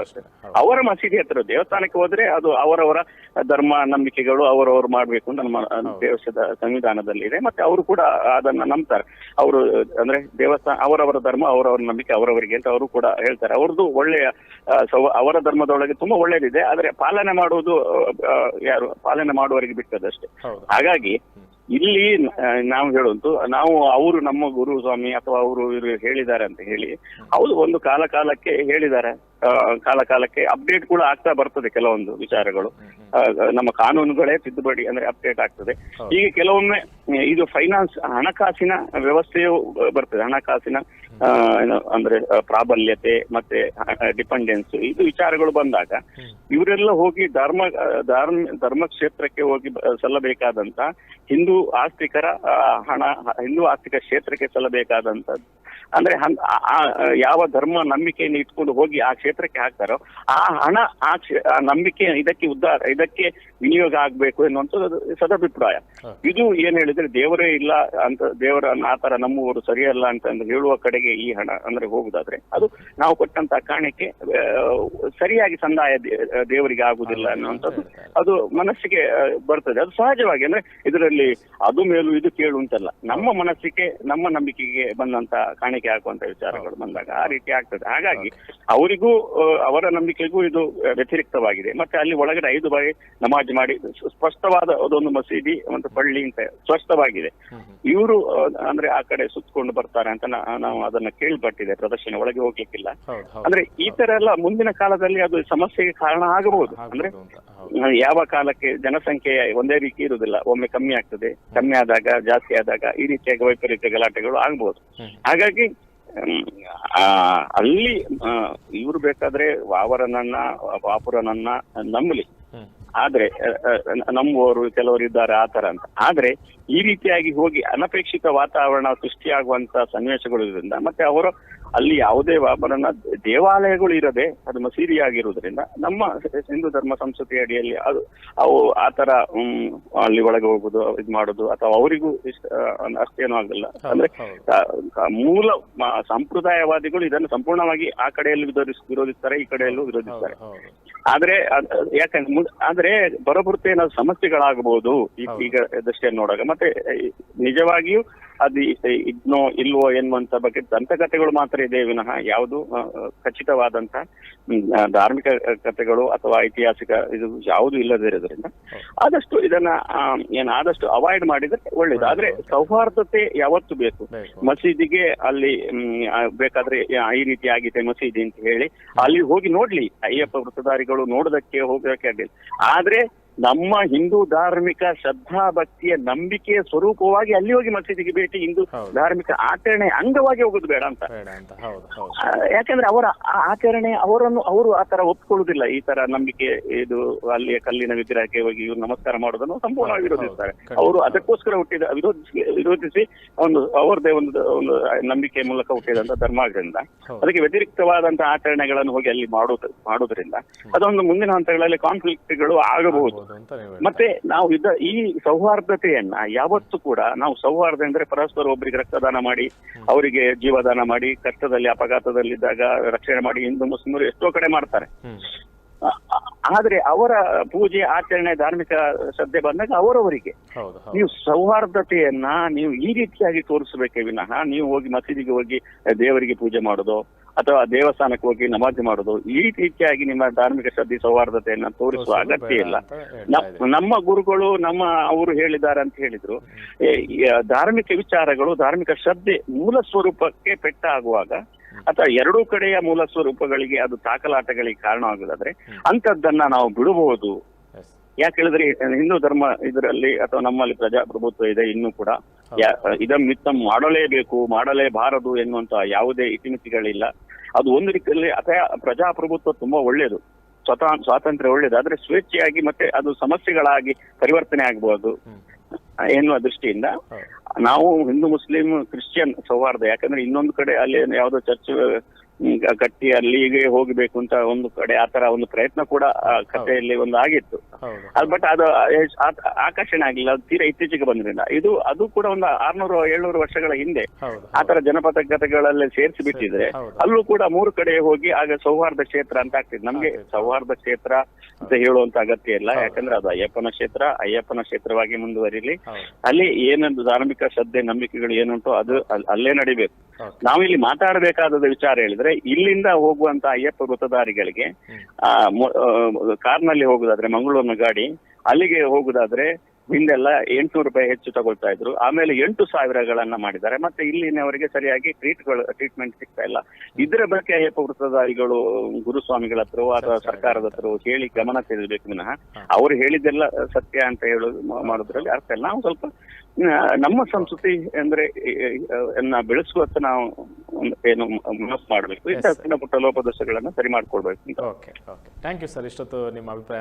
ಅವರ ಮಸೀದಿ ಹತ್ರ ದೇವಸ್ಥಾನಕ್ಕೆ ಹೋದ್ರೆ ಅದು ಅವರವರ ಧರ್ಮ ನಂಬಿಕೆಗಳು ಅವರವರು ಮಾಡ್ಬೇಕು ಅಂತ ನಮ್ಮ ದೇವಸ್ಥದ ಸಂವಿಧಾನದಲ್ಲಿ ಇದೆ. ಮತ್ತೆ ಅವರು ಕೂಡ ಅದನ್ನ ನಂಬ್ತಾರೆ. ಅವರು ಅಂದ್ರೆ ದೇವಸ್ಥಾನ ಅವರವರ ಧರ್ಮ ಅವರವರ ನಂಬಿಕೆ ಅವರವರಿಗೆ ಅಂತ ಅವರು ಕೂಡ ಹೇಳ್ತಾರೆ. ಅವ್ರದ್ದು ಒಳ್ಳೆಯ ಅವರ ಧರ್ಮದೊಳಗೆ ತುಂಬಾ ಒಳ್ಳೇದಿದೆ. ಆದ್ರೆ ಪಾಲನೆ ಮಾಡುವುದು ಯಾರು ಪಾಲನೆ ಮಾಡುವವರಿಗೆ ಬಿಟ್ಟದಷ್ಟೇ ಹಾಗಾಗಿ ಇಲ್ಲಿ ನಾವು ಹೇಳುವಂತು ನಾವು ಅವರು ನಮ್ಮ ಗುರು ಸ್ವಾಮಿ ಅಥವಾ ಅವರು ಇವರು ಹೇಳಿದ್ದಾರೆ ಅಂತ ಹೇಳಿ ಹೌದು ಒಂದು ಕಾಲ ಕಾಲಕ್ಕೆ ಹೇಳಿದ್ದಾರೆ. ಕಾಲ ಕಾಲಕ್ಕೆ ಅಪ್ಡೇಟ್ ಕೂಡ ಆಗ್ತಾ ಬರ್ತದೆ ಕೆಲವೊಂದು ವಿಚಾರಗಳು. ನಮ್ಮ ಕಾನೂನುಗಳೇ ತಿದ್ದುಪಡಿ ಅಂದ್ರೆ ಅಪ್ಡೇಟ್ ಆಗ್ತದೆ. ಈಗ ಕೆಲವೊಮ್ಮೆ ಇದು ಫೈನಾನ್ಸ್ ಹಣಕಾಸಿನ ವ್ಯವಸ್ಥೆಯು ಬರ್ತದೆ. ಹಣಕಾಸಿನ ಏನು ಅಂದ್ರೆ ಪ್ರಾಬಲ್ಯತೆ ಮತ್ತೆ ಡಿಪೆಂಡೆನ್ಸ್ ಇದು ವಿಚಾರಗಳು ಬಂದಾಗ ಇವರೆಲ್ಲ ಹೋಗಿ ಧರ್ಮ ಧರ್ಮ ಧರ್ಮ ಕ್ಷೇತ್ರಕ್ಕೆ ಹೋಗಿ ಸಲ್ಲಬೇಕಾದಂತ ಹಿಂದೂ ಆಸ್ತಿಕರ ಹಣ ಹಿಂದೂ ಆಸ್ತಿಕ ಕ್ಷೇತ್ರಕ್ಕೆ ಸಲ್ಲಬೇಕಾದಂತ ಅಂದ್ರೆ ಯಾವ ಧರ್ಮ ನಂಬಿಕೆಯನ್ನು ಇಟ್ಕೊಂಡು ಹೋಗಿ ಆ ಕ್ಷೇತ್ರಕ್ಕೆ ಹಾಕ್ತಾರೋ ಆ ಹಣ ಆ ಕ್ಷೇ- ಆ ನಂಬಿಕೆ ಇದಕ್ಕೆ ಉದ್ದಾರ ಇದಕ್ಕೆ ವಿನಿಯೋಗ ಆಗ್ಬೇಕು ಎನ್ನುವಂಥದ್ದು ಸದಭಿಪ್ರಾಯ. ಇದು ಏನ್ ಹೇಳಿದ್ರೆ ದೇವರೇ ಇಲ್ಲ ಅಂತ ದೇವರನ್ನ ಆತರ ನಮ್ಮವರು ಸರಿಯಲ್ಲ ಅಂತ ಹೇಳುವ ಕಡೆಗೆ ಈ ಹಣ ಅಂದ್ರೆ ಹೋಗುದಾದ್ರೆ ಅದು ನಾವು ಕೊಟ್ಟಂತ ಕಾರಣಕ್ಕೆ ಸರಿಯಾಗಿ ಸಂದಾಯ ದೇವರಿಗೆ ಆಗುದಿಲ್ಲ ಅನ್ನುವಂಥದ್ದು ಅದು ಮನಸ್ಸಿಗೆ ಬರ್ತದೆ. ಅದು ಸಹಜವಾಗಿ ಅಂದ್ರೆ ಇದರಲ್ಲಿ ಅದು ಮೇಲೂ ಇದು ಕೇಳು ಅಂತಲ್ಲ. ನಮ್ಮ ಮನಸ್ಸಿಗೆ ನಮ್ಮ ನಂಬಿಕೆಗೆ ಬಂದಂತ ಕಾಣಿಕೆ ಹಾಕುವಂತ ವಿಚಾರಗಳು ಬಂದಾಗ ಆ ರೀತಿ ಆಗ್ತದೆ. ಹಾಗಾಗಿ ಅವರಿಗೂ ಅವರ ನಂಬಿಕೆಗೂ ಇದು ವ್ಯತಿರಿಕ್ತವಾಗಿದೆ. ಮತ್ತೆ ಅಲ್ಲಿ ಒಳಗಡೆ ಐದು ಬಾರಿ ನಮಾಜ್ ಮಾಡಿ ಸ್ಪಷ್ಟವಾದ ಅದೊಂದು ಮಸೀದಿ ಒಂದು ಪಳ್ಳಿ ಅಂತ ಸ್ಪಷ್ಟವಾಗಿದೆ. ಇವರು ಅಂದ್ರೆ ಆ ಕಡೆ ಸುತ್ತಕೊಂಡು ಬರ್ತಾರೆ ಅಂತ ನಾವು ಅದನ್ನ ಕೇಳ್ಪಟ್ಟಿದೆ. ಪ್ರದರ್ಶನ ಒಳಗೆ ಹೋಗ್ಲಿಕ್ಕಿಲ್ಲ. ಅಂದ್ರೆ ಈ ತರ ಎಲ್ಲ ಮುಂದಿನ ಕಾಲದಲ್ಲಿ ಅದು ಸಮಸ್ಯೆಗೆ ಕಾರಣ ಆಗಬಹುದು. ಅಂದ್ರೆ ಯಾವ ಕಾಲಕ್ಕೆ ಜನಸಂಖ್ಯೆ ಒಂದೇ ರೀತಿ ಇರುವುದಿಲ್ಲ. ಒಮ್ಮೆ ಕಮ್ಮಿ ಆಗ್ತದೆ. ಕಮ್ಮಿ ಆದಾಗ ಜಾಸ್ತಿ ಆದಾಗ ಈ ರೀತಿಯಾಗಿ ವೈಪರೀತ್ಯ ಗಲಾಟೆಗಳು ಆಗ್ಬಹುದು ಹಾಗಾಗಿ ಅಲ್ಲಿ ಇವ್ರು ಬೇಕಾದ್ರೆ ವಾವರನನ್ನ ವಾಪುರನನ್ನ ನಂಬಲಿ. ಆದ್ರೆ ನಂಬುವವರು ಕೆಲವರು ಇದ್ದಾರೆ ಆ ತರ ಅಂತ. ಆದ್ರೆ ಈ ರೀತಿಯಾಗಿ ಹೋಗಿ ಅನಪೇಕ್ಷಿತ ವಾತಾವರಣ ಸೃಷ್ಟಿಯಾಗುವಂತ ಸನ್ನಿವೇಶಗಳು ಮತ್ತೆ ಅವರು ಅಲ್ಲಿ ಯಾವುದೇ ವ್ಯಾಪಾರನ ದೇವಾಲಯಗಳು ಇರದೆ ಅದು ಮಸೀದಿ ಆಗಿರುವುದರಿಂದ ನಮ್ಮ ಹಿಂದೂ ಧರ್ಮ ಸಂಸ್ಕೃತಿ ಅಡಿಯಲ್ಲಿ ಅದು ಅವು ಆ ತರ ಹ್ಮ್, ಅಲ್ಲಿ ಒಳಗೆ ಹೋಗುದು ಇದು ಮಾಡುದು ಅಥವಾ ಅವರಿಗೂ ಇಷ್ಟ ಅಷ್ಟೇನು ಆಗಲ್ಲ. ಅಂದ್ರೆ ಮೂಲ ಸಂಪ್ರದಾಯವಾದಿಗಳು ಇದನ್ನು ಸಂಪೂರ್ಣವಾಗಿ ಆ ಕಡೆಯಲ್ಲಿ ವಿರೋಧಿಸ್ ವಿರೋಧಿಸ್ತಾರೆ ಈ ಕಡೆಯಲ್ಲೂ ವಿರೋಧಿಸ್ತಾರೆ. ಆದ್ರೆ ಯಾಕಂದ್ರೆ ಆದ್ರೆ ಬರಬರುತ್ತೆ ಏನಾದ್ರು ಸಮಸ್ಯೆಗಳಾಗಬಹುದು. ಈಗ ದೃಷ್ಟಿಯನ್ನು ನೋಡಾಗ ಮತ್ತೆ ನಿಜವಾಗಿಯೂ ಅದು ಇದ್ನೋ ಇಲ್ವೋ ಎನ್ನುವಂತ ಬಗ್ಗೆ ದಂತಕಥೆಗಳು ಮಾತ್ರ ಇದೆ ವಿನಃ. ಯಾವುದು ಖಚಿತವಾದಂತ ಧಾರ್ಮಿಕ ಕಥೆಗಳು ಅಥವಾ ಐತಿಹಾಸಿಕ ಇದು ಯಾವುದು ಇಲ್ಲದಿರೋದ್ರಿಂದ ಆದಷ್ಟು ಇದನ್ನ ಆ, ಏನ್ ಆದಷ್ಟು ಅವಾಯ್ಡ್ ಮಾಡಿದ್ರೆ ಒಳ್ಳೇದು. ಆದ್ರೆ ಸೌಹಾರ್ದತೆ ಯಾವತ್ತು ಬೇಕು? ಮಸೀದಿಗೆ ಅಲ್ಲಿ ಬೇಕಾದ್ರೆ ಈ ರೀತಿ ಆಗಿದೆ ಮಸೀದಿ ಅಂತ ಹೇಳಿ ಅಲ್ಲಿ ಹೋಗಿ ನೋಡ್ಲಿ. ಅಯ್ಯಪ್ಪ ವೃತ್ತಧಾರಿಗಳು ನೋಡೋದಕ್ಕೆ ಹೋಗೋದಕ್ಕೆ ಆಗಲಿ ಆದ್ರೆ ನಮ್ಮ ಹಿಂದೂ ಧಾರ್ಮಿಕ ಶ್ರದ್ಧಾ ಭಕ್ತಿಯ ನಂಬಿಕೆಯ ಸ್ವರೂಪವಾಗಿ ಅಲ್ಲಿ ಹೋಗಿ ಮಸೀದಿಗೆ ಭೇಟಿ ಹಿಂದೂ ಧಾರ್ಮಿಕ ಆಚರಣೆ ಅಂಗವಾಗಿ ಹೋಗುದು ಬೇಡ ಅಂತ. ಯಾಕಂದ್ರೆ ಅವರ ಆ ಆಚರಣೆ ಅವರನ್ನು ಅವರು ಆ ತರ ಒಪ್ಕೊಳ್ಳುದಿಲ್ಲ. ಈ ತರ ನಂಬಿಕೆ ಇದು ಅಲ್ಲಿಯ ಕಲ್ಲಿನ ವಿಗ್ರಹಕ್ಕೆ ಹೋಗಿ ಇವರು ನಮಸ್ಕಾರ ಮಾಡೋದನ್ನು ಸಂಪೂರ್ಣವಾಗಿ ವಿರೋಧಿಸ್ತಾರೆ. ಅವರು ಅದಕ್ಕೋಸ್ಕರ ಹುಟ್ಟಿದ ವಿರೋಧಿಸಿ ವಿರೋಧಿಸಿ ಒಂದು ಅವರದೇ ಒಂದು ಒಂದು ನಂಬಿಕೆ ಮೂಲಕ ಹುಟ್ಟಿದಂತ ಧರ್ಮ ಅದಕ್ಕೆ ವ್ಯತಿರಿಕ್ತವಾದಂತಹ ಆಚರಣೆಗಳನ್ನು ಹೋಗಿ ಅಲ್ಲಿ ಮಾಡೋದು ಮಾಡೋದ್ರಿಂದ ಅದೊಂದು ಮುಂದಿನ ಹಂತಗಳಲ್ಲಿ ಕಾನ್ಫ್ಲಿಕ್ಟ್ಗಳು ಆಗಬಹುದು. ಮತ್ತೆ ನಾವು ಇದ್ದ ಈ ಸೌಹಾರ್ದತೆಯನ್ನ ಯಾವತ್ತು ಕೂಡ ನಾವು ಸೌಹಾರ್ದ ಅಂದ್ರೆ ಪರಸ್ಪರ ಒಬ್ಬರಿಗೆ ರಕ್ತದಾನ ಮಾಡಿ ಅವರಿಗೆ ಜೀವದಾನ ಮಾಡಿ ಕಷ್ಟದಲ್ಲಿ ಅಪಘಾತದಲ್ಲಿದ್ದಾಗ ರಕ್ಷಣೆ ಮಾಡಿ ಹಿಂದೂ ಮುಸ್ಲಿಮರು ಎಷ್ಟೋ ಕಡೆ ಮಾಡ್ತಾರೆ. ಆದ್ರೆ ಅವರ ಪೂಜೆ ಆಚರಣೆ ಧಾರ್ಮಿಕ ಶ್ರದ್ಧೆ ಬಂದಾಗ ಅವರವರಿಗೆ. ನೀವು ಸೌಹಾರ್ದತೆಯನ್ನ ನೀವು ಈ ರೀತಿಯಾಗಿ ತೋರಿಸಬೇಕೇ ವಿನಃ ನೀವು ಹೋಗಿ ಮಸೀದಿಗೆ ಹೋಗಿ ದೇವರಿಗೆ ಪೂಜೆ ಮಾಡೋದು ಅಥವಾ ದೇವಸ್ಥಾನಕ್ಕೆ ಹೋಗಿ ನಮಾಜ್ ಮಾಡೋದು ಈ ರೀತಿಯಾಗಿ ನಿಮ್ಮ ಧಾರ್ಮಿಕ ಶ್ರದ್ಧೆ ಸೌಹಾರ್ದತೆಯನ್ನ ತೋರಿಸುವ ಅಗತ್ಯ ಇಲ್ಲ. ನಮ್ಮ ಗುರುಗಳು ನಮ್ಮ ಅವರು ಹೇಳಿದ್ದಾರೆ ಅಂತ ಹೇಳಿದ್ರು. ಧಾರ್ಮಿಕ ವಿಚಾರಗಳು ಧಾರ್ಮಿಕ ಶ್ರದ್ಧೆ ಮೂಲ ಸ್ವರೂಪಕ್ಕೆ ಪೆಟ್ಟಾಗುವಾಗ ಅಥವಾ ಎರಡೂ ಕಡೆಯ ಮೂಲ ಸ್ವರೂಪಗಳಿಗೆ ಅದು ತಾಕಲಾಟಗಳಿಗೆ ಕಾರಣ ಆಗುದಾದ್ರೆ ಅಂತದ್ದನ್ನ ನಾವು ಬಿಡಬಹುದು. ಯಾಕೆ ಹೇಳಿದ್ರೆ ಹಿಂದೂ ಧರ್ಮ ಇದರಲ್ಲಿ ಅಥವಾ ನಮ್ಮಲ್ಲಿ ಪ್ರಜಾಪ್ರಭುತ್ವ ಇದೆ ಇನ್ನೂ ಕೂಡ. ಯಾ- ಇದಂ ಮಿತ್ತಂ ಮಾಡಲೇಬೇಕು ಮಾಡಲೇಬಾರದು ಎನ್ನುವಂತ ಯಾವುದೇ ಇತಿಮಿತಿಗಳಿಲ್ಲ. ಅದು ಒಂದು ರೀತಿಯಲ್ಲಿ ಅಥವಾ ಪ್ರಜಾಪ್ರಭುತ್ವ ತುಂಬಾ ಒಳ್ಳೆಯದು. ಸ್ವತಃ ಸ್ವಾತಂತ್ರ್ಯ ಒಳ್ಳೇದು ಆದ್ರೆ ಸ್ವೇಚ್ಛೆಯಾಗಿ ಮತ್ತೆ ಅದು ಸಮಸ್ಯೆಗಳಾಗಿ ಪರಿವರ್ತನೆ ಆಗಬಹುದು. ಎನ್ನುವ ದೃಷ್ಟಿಯಿಂದ ನಾವು ಹಿಂದೂ ಮುಸ್ಲಿಂ ಕ್ರಿಶ್ಚಿಯನ್ ಸೌಹಾರ್ದ. ಯಾಕಂದ್ರೆ ಇನ್ನೊಂದು ಕಡೆ ಅಲ್ಲಿ ಯಾವುದೋ ಚರ್ಚ್ ಹ್ಮ್, ಕಟ್ಟಿ ಅಲ್ಲಿಗೆ ಹೋಗಬೇಕು ಅಂತ ಒಂದು ಕಡೆ ಆತರ ಒಂದು ಪ್ರಯತ್ನ ಕೂಡ ಕಥೆಯಲ್ಲಿ ಒಂದು ಆಗಿತ್ತು. ಬಟ್ ಅದು ಆಕರ್ಷಣೆ ಆಗಲಿಲ್ಲ ಅದು ತೀರಾ ಇತ್ತೀಚೆಗೆ ಬಂದ್ರಿಂದ ಇದು ಅದು ಕೂಡ ಒಂದು ಆರ್ನೂರು ಏಳ್ನೂರು ವರ್ಷಗಳ ಹಿಂದೆ ಆತರ ಜನಪದ ಕಥೆಗಳಲ್ಲಿ ಸೇರಿಸಿ ಬಿಟ್ಟಿದ್ರೆ ಅಲ್ಲೂ ಕೂಡ ಮೂರು ಕಡೆ ಹೋಗಿ ಆಗ ಸೌಹಾರ್ದ ಕ್ಷೇತ್ರ ಅಂತ ಆಗ್ತಿತ್ತು. ನಮ್ಗೆ ಸೌಹಾರ್ದ ಕ್ಷೇತ್ರ ಅಂತ ಹೇಳುವಂತ ಅಗತ್ಯ ಇಲ್ಲ. ಯಾಕಂದ್ರೆ ಅದು ಅಯ್ಯಪ್ಪನ ಕ್ಷೇತ್ರ ಅಯ್ಯಪ್ಪನ ಕ್ಷೇತ್ರವಾಗಿ ಮುಂದುವರಿಲಿ. ಅಲ್ಲಿ ಏನೊಂದು ಧಾರ್ಮಿಕ ಶ್ರದ್ಧೆ ನಂಬಿಕೆಗಳು ಏನುಂಟು ಅದು ಅಲ್ಲೇ ನಡಿಬೇಕು. ಹೌದು. ನಾವಿಲ್ಲಿ ಮಾತಾಡಬೇಕಾದ ವಿಚಾರ ಹೇಳಿದ್ರೆ ಇಲ್ಲಿಂದ ಹೋಗುವಂತ ಅಯ್ಯಪ್ಪ ವೃತ್ತಧಾರಿಗಳಿಗೆ. ಆ ಕಾರ್ನಲ್ಲಿ ಹೋಗುದಾದ್ರೆ ಮಂಗಳೂರಿನ ಗಾಡಿ ಅಲ್ಲಿಗೆ ಹೋಗುದಾದ್ರೆ ಹಿಂದೆಲ್ಲ ಎಂಟುನೂರು ರೂಪಾಯಿ ಹೆಚ್ಚು ತಗೊಳ್ತಾ ಇದ್ರು. ಆಮೇಲೆ ಎಂಟು ಸಾವಿರಗಳನ್ನ ಮಾಡಿದ್ದಾರೆ. ಮತ್ತೆ ಇಲ್ಲಿನವರಿಗೆ ಸರಿಯಾಗಿ ಟ್ರೀಟ್ಗಳು ಟ್ರೀಟ್ಮೆಂಟ್ ಸಿಗ್ತಾ ಇಲ್ಲ. ಇದರ ಬಗ್ಗೆ ಅಯ್ಯಪ್ಪ ವೃತ್ತಧಾರಿಗಳು ಗುರುಸ್ವಾಮಿಗಳ ಹತ್ರ ಅಥವಾ ಸರ್ಕಾರದ ಹತ್ರ ಹೇಳಿ ಗಮನ ಸೆಳೆಯಬೇಕು ವಿನಃ. ಅವ್ರು ಹೇಳಿದ್ದೆಲ್ಲ ಸತ್ಯ ಅಂತ ಹೇಳೋದು ಮಾಡೋದ್ರಲ್ಲಿ ಅರ್ಥ ಇಲ್ಲ. ನಾವು ಸ್ವಲ್ಪ ನಮ್ಮ ಸಂಸ್ಕೃತಿ ಅಂದ್ರೆ ಬೆಳೆಸುವತ್ತ ನಾವು ಏನು ಮನಸ್ಸು ಮಾಡಬೇಕು. ಸಣ್ಣ ಪುಟ್ಟ ಲೋಪದೋಷಗಳನ್ನ ಸರಿ ಮಾಡ್ಕೊಳ್ಬೇಕು ಥ್ಯಾಂಕ್ ಯು ಸರ್ ಇಷ್ಟೊತ್ತು ನಿಮ್ಮ ಅಭಿಪ್ರಾಯ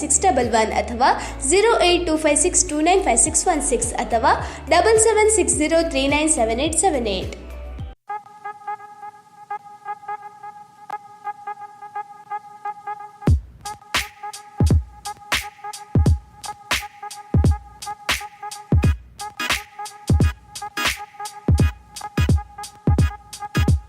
six double one ಅಥವಾ zero eight two five six two nine five six one six ಅಥವಾ double seven six zero three nine seven eight seven eight